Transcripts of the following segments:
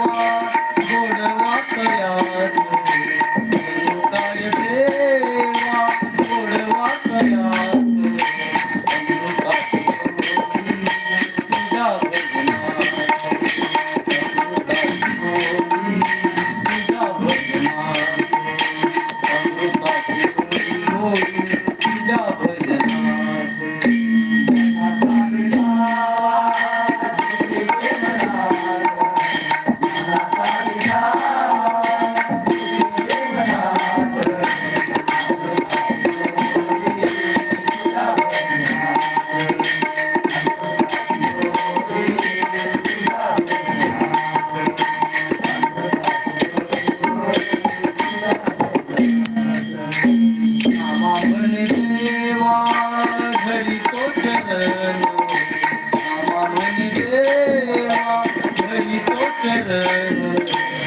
amor. Thank you.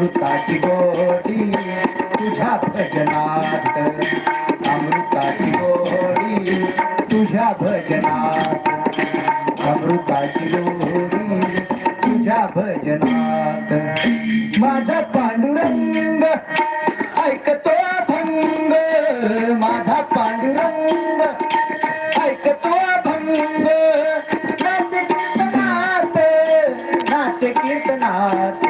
अमृताची गोडी तुझ्या भजनात. अमृताची गोडी तुझ्या भजनात. अमृताची गोडी तुझ्या भजनात. माझा पांडुरंग ऐकतो भंग माझा पांडुरंग ऐकतो भंग नाच कीर्तनात नाच कीर्तनात